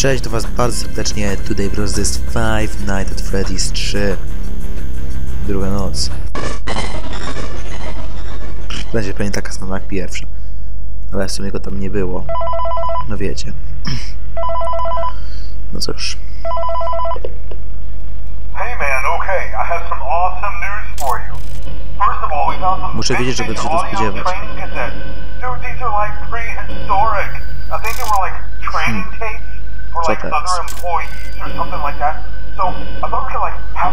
Cześć do was bardzo serdecznie, tutaj bros, to jest Five Nights at Freddy's 3 Druga noc. Będzie pewnie taka sama jak pierwsza. Ale w sumie go tam nie było. No wiecie. No cóż. Muszę wiedzieć, czego się tu spodziewać. training Co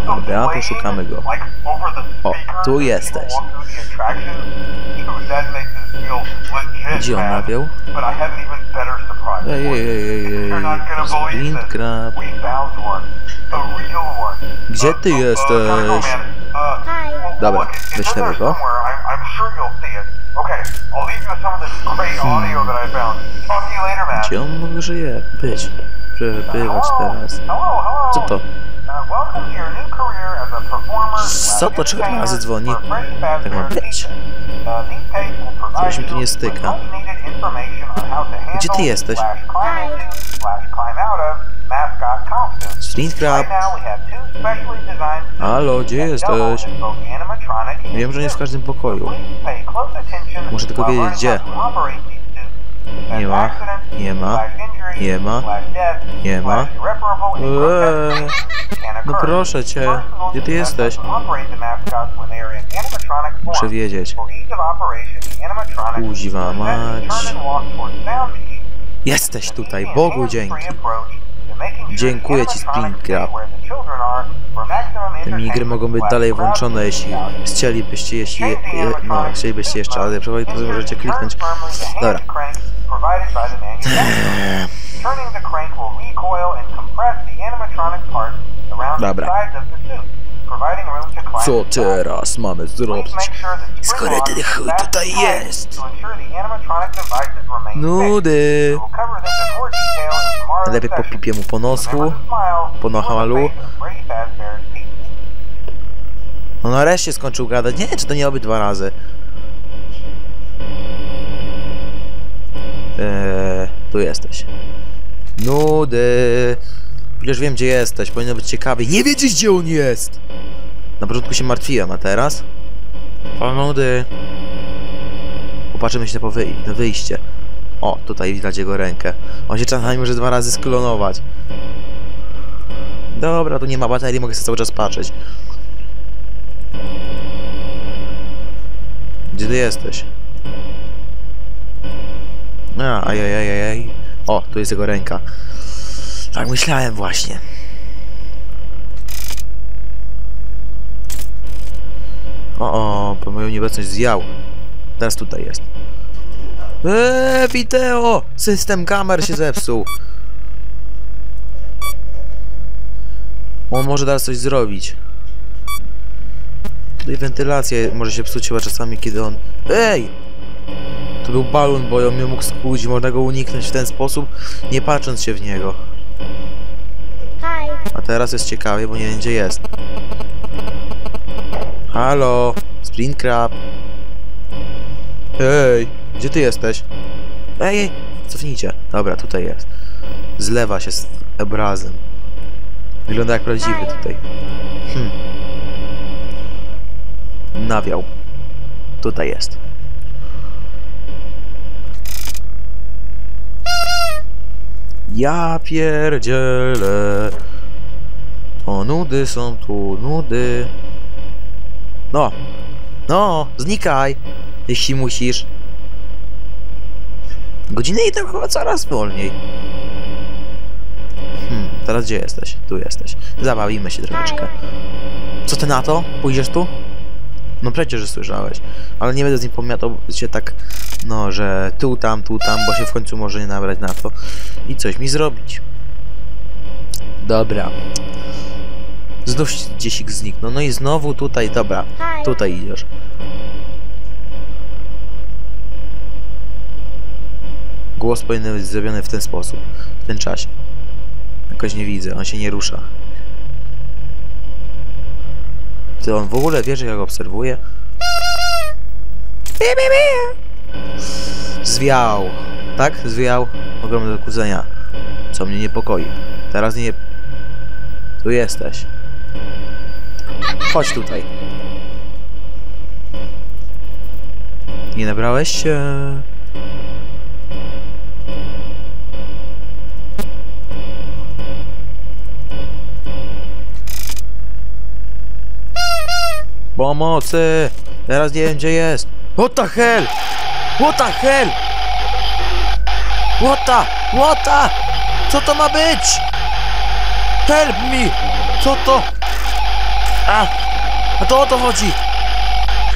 Dobra, poszukamy go. O, tu jesteś. Gdzie on nawiał? Ej, ej, ej, ej, ej. Gdzie Uh, ty uh, jesteś? Dobra, wyślemy go. somewhere. I'm, I'm sure you'll see it. Okay, I'll leave you with some of this great audio that I found. Talk to you later, man. Gdzie on może je być? Przebywać teraz Hello, hello. Co to? Uh, welcome to your new career as a performer slash Co to? Czego entertainer razy dzwoni? Tak ma być. Uh, Coś mi tu nie styka. much-needed information on how to Gdzie ty handle jesteś? Crab Halo, gdzie jesteś? Wiem, że nie w każdym pokoju Muszę tylko wiedzieć, gdzie. Nie ma, nie ma, nie ma, nie ma. Eee, No proszę cię, gdzie ty jesteś? Muszę wiedzieć then mać. Jesteś tutaj, Bogu dzięki Dziękuję ci, Crab. Te minigry mogą być dalej włączone, jeśli chcielibyście, jeśli, je, je, no, chcielibyście jeszcze, ale to możecie kliknąć. Dobra. Eee, Dobra. Co teraz mamy zrobić? Skoro ten chuj tutaj jest. Nudy Lepiej popipię mu po nosku po Pizza. No nareszcie skończył gadać. Nie, czy to nie oby dwa razy? Eee, tu jesteś. Nudy. Przecież wiem, gdzie jesteś. Powinno być ciekawie. Nie wiedzieć, gdzie on jest! Na początku się martwiłem, a teraz? O, nudy. Popatrzymy się po wyj na wyjście. O, tutaj widać jego rękę. On się czasami może dwa razy sklonować. Dobra, tu nie ma baterii, mogę sobie cały czas patrzeć. Gdzie ty jesteś? A, ajajajajaj. O, tu jest jego ręka. Tak myślałem właśnie. O, o, po moją nieobecność zjał. Teraz tutaj jest. Eee, wideo! System kamer się zepsuł. On może teraz coś zrobić. Tutaj wentylacja może się psuć chyba czasami, kiedy on... Ej! To był balon, bo on mnie mógł skuć, można go uniknąć w ten sposób, nie patrząc się w niego. A teraz jest ciekawie, bo nie wiem gdzie jest. Halo? Sprint Crab? Ej, gdzie ty jesteś? Ej, ej, cofnijcie. Dobra, tutaj jest. Zlewa się z obrazem. Wygląda jak prawdziwy tutaj. Hmm. Nawiał. Tutaj jest. Ja pierdzielę. O, nudy są tu, nudy. No. No, znikaj. Jeśli musisz. Godziny i tak chyba coraz wolniej. Hmm, teraz gdzie jesteś? Tu jesteś. Zabawimy się troszeczkę. Co ty na to? Pójdziesz tu? No przecież, słyszałeś. Ale nie będę z nim pomiatał się tak, no, że tu, tam, tu, tam, bo się w końcu może nie nabrać na to i coś mi zrobić. Dobra. Znów gdzieś ich zniknął. No i znowu tutaj, dobra. Tutaj idziesz. Głos powinien być zrobiony w ten sposób. W ten czasie. Jakoś nie widzę, on się nie rusza. Ty on w ogóle wie, że ja go obserwuję? Bi, bi, bi. Zwiał. Tak? Zwiał. Ogromne do kudzenia. co mnie niepokoi. Teraz nie... Tu jesteś. Chodź tutaj. Nie nabrałeś się... Pomocy! Teraz nie wiem gdzie jest. What the hell? What the hell? What the? What the? Co to ma być? Help me! Co to? A! A to o to chodzi!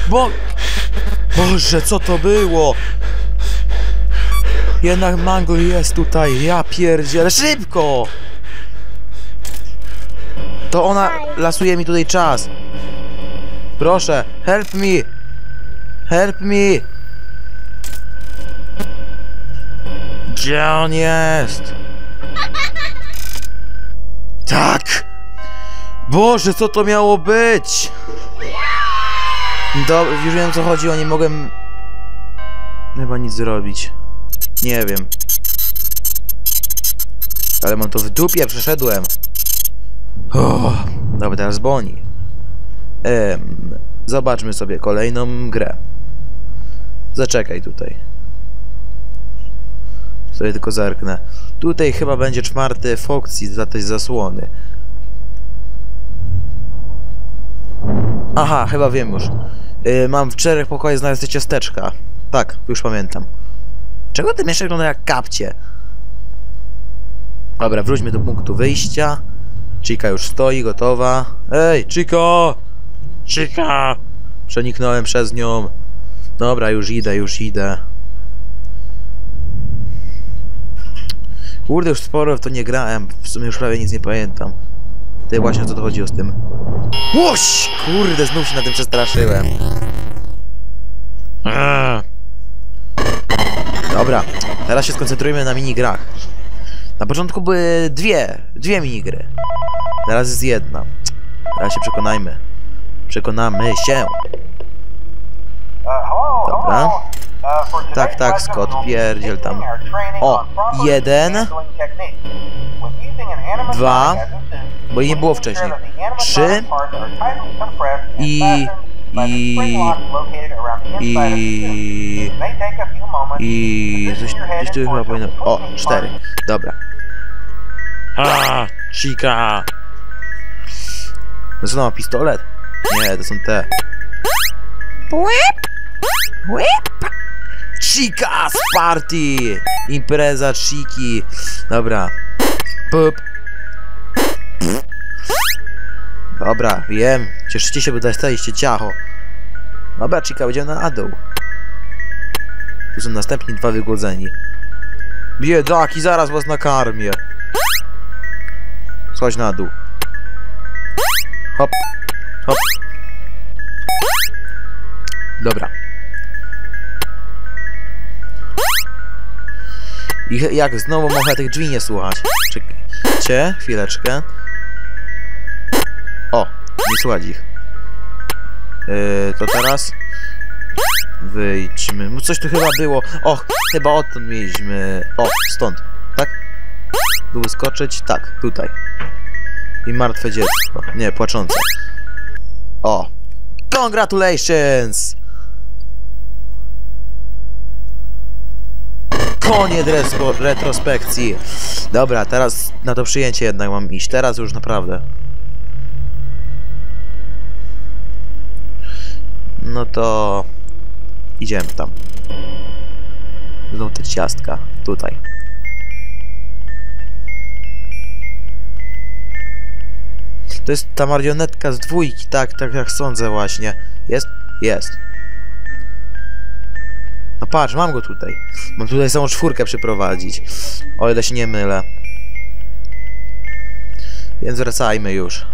Bo... Boże, co to było? Jednak mango jest tutaj, ja pierdzielę, szybko! To ona lasuje mi tutaj czas. Proszę, help me! Help me! Gdzie on jest? Tak! Boże, co to miało być? Do, już wiem co chodzi, o nie mogłem... Chyba nic zrobić. Nie wiem. Ale mam to w dupie, przeszedłem. O, dobra, teraz Boni. Em, zobaczmy sobie kolejną grę. Zaczekaj tutaj. Sobie tylko zerknę. Tutaj chyba będzie czwarty Foxy za tej zasłony. Aha, chyba wiem już. Y, mam w czterech pokojach znaleźć te ciasteczka. Tak, już pamiętam. Czego te mieszki wyglądają jak kapcie? Dobra, wróćmy do punktu wyjścia. Chica już stoi, gotowa. Ej, Chico! Chica! Przeniknąłem przez nią. Dobra, już idę, już idę. Kurde, już sporo w to nie grałem. W sumie już prawie nic nie pamiętam. Ty właśnie o co to chodziło z tym. Łoś! Kurde, znów się na tym przestraszyłem. Eee. Dobra, teraz się skoncentrujmy na minigrach. Na początku były dwie, dwie minigry. Teraz jest jedna. Teraz się przekonajmy. Przekonamy się. Dobra. Tak, tak, Scott, pierdziel tam. O, jeden. Dwa, bo jej nie było wcześniej. Trzy. I- i-. I... I... Coś, coś tu chyba powinno... O, cztery. Dobra. A, Chica! To co, ma pistolet? Nie, to są te. Whip! Whip! Chica z party! Impreza Chiki. Dobra. Pup. Dobra, wiem. Cieszycie się, bo dostaliście ciacho. Dobra, Chica, będziemy na dół. Tu są następni dwa wygłodzeni. Biedaki, zaraz was nakarmię. Schodź na dół. Hop. Hop. Dobra. I jak znowu mogę tych drzwi nie słuchać. Czekajcie, chwileczkę. O, nie słuchać ich. Yy, to teraz wyjdźmy. No coś tu chyba było. O, chyba odtąd mieliśmy. O, stąd. Tak? Tu wyskoczyć? Tak, tutaj. I martwe dziecko. Nie, płaczące. O! Congratulations! Koniec retrospekcji. Dobra, teraz na to przyjęcie jednak mam iść. Teraz już naprawdę. No to... Idziemy tam. Znowu te ciastka. Tutaj. To jest ta marionetka z dwójki, tak, tak jak sądzę właśnie. Jest? Jest. No patrz, mam go tutaj. Mam tutaj samą czwórkę przyprowadzić. O ile się nie mylę. Więc wracajmy już.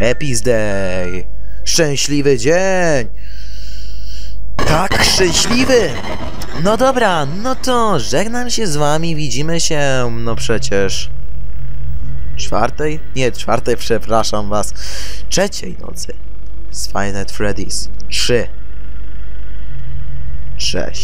Happy's Day! Szczęśliwy dzień! Tak, szczęśliwy! No dobra, no to żegnam się z wami, widzimy się, no przecież... Czwartej? Nie, czwartej, przepraszam was. Trzeciej nocy. Z Freddy's 3. Cześć.